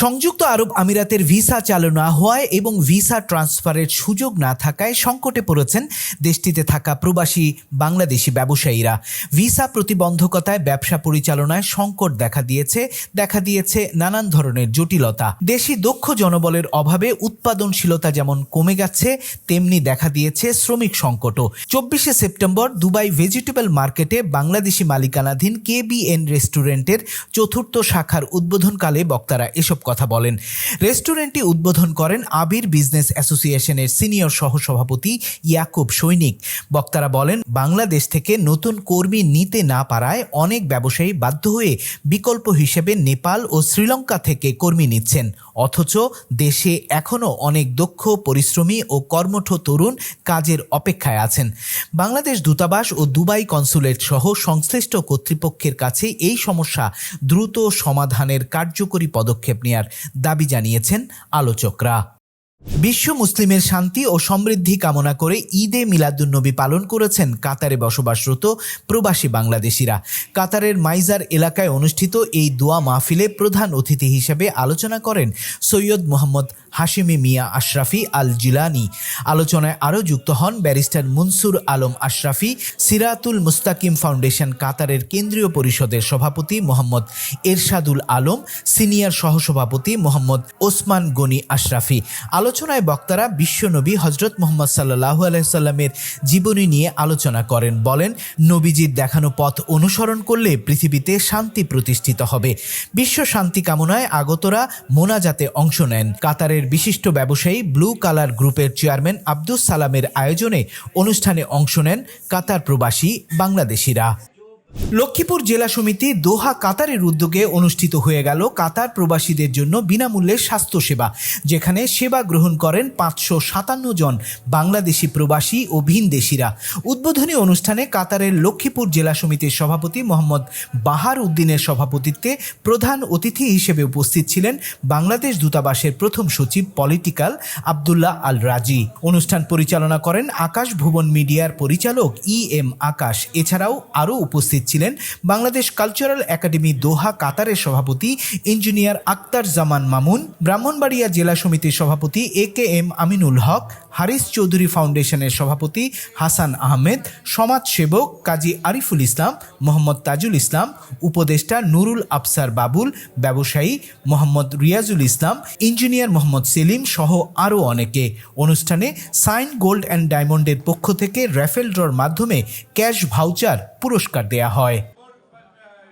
সংযুক্ত আরব আমিরাতের ভিসা চালু না হওয়ায় এবং ভিসা ট্রান্সফারের সুযোগ না থাকায় সংকটে পড়েছেন দেশটিতে থাকা প্রবাসী বাংলাদেশি ব্যবসায়ীরা। ভিসা প্রতিবন্ধকতায় ব্যবসা পরিচালনায় সংকট দেখা দিয়েছে দেখা দিয়েছে নানান ধরনের জটিলতা। দেশি দক্ষ জনবলের অভাবে উৎপাদনশীলতা যেমন কমে গেছে, তেমনি দেখা দিয়েছে শ্রমিক সংকটও। চব্বিশে সেপ্টেম্বর দুবাই ভেজিটেবল মার্কেটে বাংলাদেশি মালিকানাধীন কেবিএন রেস্টুরেন্টের চতুর্থ শাখার উদ্বোধনকালে বক্তারা এসব কথা বলেন। রেস্টুরেন্টটি উদ্বোধন করেন আবির বিজনেস অ্যাসোসিয়েশনের সিনিয়র সহসভাপতি ইয়াকুব সৈনিক। বক্তারা বলেন, বাংলাদেশ থেকে নতুন কর্মী নিতে না পারায় অনেক ব্যবসায়ী বাধ্য হয়ে বিকল্প হিসেবে নেপাল ও শ্রীলঙ্কা থেকে কর্মী নিচ্ছেন। অথচ দেশে এখনও অনেক দক্ষ, পরিশ্রমী ও কর্মঠ তরুণ কাজের অপেক্ষায় আছেন। বাংলাদেশ দূতাবাস ও দুবাই কনসুলেট সহ সংশ্লিষ্ট কর্তৃপক্ষের কাছে এই সমস্যা দ্রুত সমাধানের কার্যকরী পদক্ষেপ নেয়ার দাবি জানিয়েছেন আলোচকরা। বিশ্ব মুসলিমের শান্তি ও সমৃদ্ধি কামনা করে ঈদে মিলাদুন্নবী পালন করেছেন কাতারে বসবাসরত প্রবাসী বাংলাদেশিরা। কাতারের মাইজার এলাকায় অনুষ্ঠিত এই দোয়া মাহফিলে প্রধান অতিথি হিসেবে আলোচনা করেন সৈয়দ মোহাম্মদ হাশিমি মিয়া আশরাফি আল জিলানি আলোচনায় আরও যুক্ত হন ব্যারিস্টার মুনসুর আলম আশরাফি, সিরাতুল মুস্তাকিম ফাউন্ডেশন কাতারের কেন্দ্রীয় পরিষদের সভাপতি মোহাম্মদ এরশাদুল আলম, সিনিয়র সহসভাপতি মোহাম্মদ ওসমান গনি আশরাফি। আলোচনায় বক্তারা বিশ্বনবী হজরত মোহাম্মদ সাল্লাহ আলাইসাল্লামের জীবনী নিয়ে আলোচনা করেন, বলেন, নবীজির দেখানো পথ অনুসরণ করলে পৃথিবীতে শান্তি প্রতিষ্ঠিত হবে। বিশ্ব শান্তি কামনায় আগতরা মোনাজাতে অংশ নেন। কাতারের বিশিষ্ট ব্যবসায়ী ব্লু কালার গ্রুপের চেয়ারম্যান আব্দুস সালামের আয়োজনে অনুষ্ঠানে অংশ নেন কাতার প্রবাসী বাংলাদেশিরা। লক্ষ্মীপুর জেলা সমিতি দোহা কাতারের উদ্যোগে অনুষ্ঠিত হয়ে গেল কাতার প্রবাসীদের জন্য বিনামূল্যে স্বাস্থ্যসেবা, যেখানে সেবা গ্রহণ করেন পাঁচশো সাতান্ন জন বাংলাদেশি প্রবাসী ও ভিনদেশিরা উদ্বোধনী অনুষ্ঠানে কাতারের লক্ষ্মীপুর জেলা সমিতির সভাপতি মোহাম্মদ বাহার উদ্দিনের সভাপতিত্বে প্রধান অতিথি হিসেবে উপস্থিত ছিলেন বাংলাদেশ দূতাবাসের প্রথম সচিব পলিটিক্যাল আবদুল্লাহ আল রাজি অনুষ্ঠান পরিচালনা করেন আকাশ ভুবন মিডিয়ার পরিচালক ই এম আকাশ। এছাড়াও আরও উপস্থিত ছিলেন বাংলাদেশ কালচারাল একাডেমি দোহা কাতারের সভাপতি ইঞ্জিনিয়ার আক্তার জামান মামুন, ব্রাহ্মণবাড়িয়া জেলা সমিতির সভাপতি A K M Aminul Haq Haris Chowdhury ফাউন্ডেশনের সভাপতি হাসান আহমেদ, সমাজসেবক কাজী আরিফুল ইসলাম, মোহাম্মদ তাজুল ইসলাম, উপদেষ্টা নুরুল আফসার বাবুল, ব্যবসায়ী মোহাম্মদ রিয়াজুল ইসলাম, ইঞ্জিনিয়ার মোহাম্মদ সেলিম সহ আরও অনেকে। অনুষ্ঠানে সাইন গোল্ড অ্যান্ড ডায়মন্ডের পক্ষ থেকে র্যাফেল ড্রর মাধ্যমে ক্যাশ ভাউচার পুরস্কার দেয়া হয়।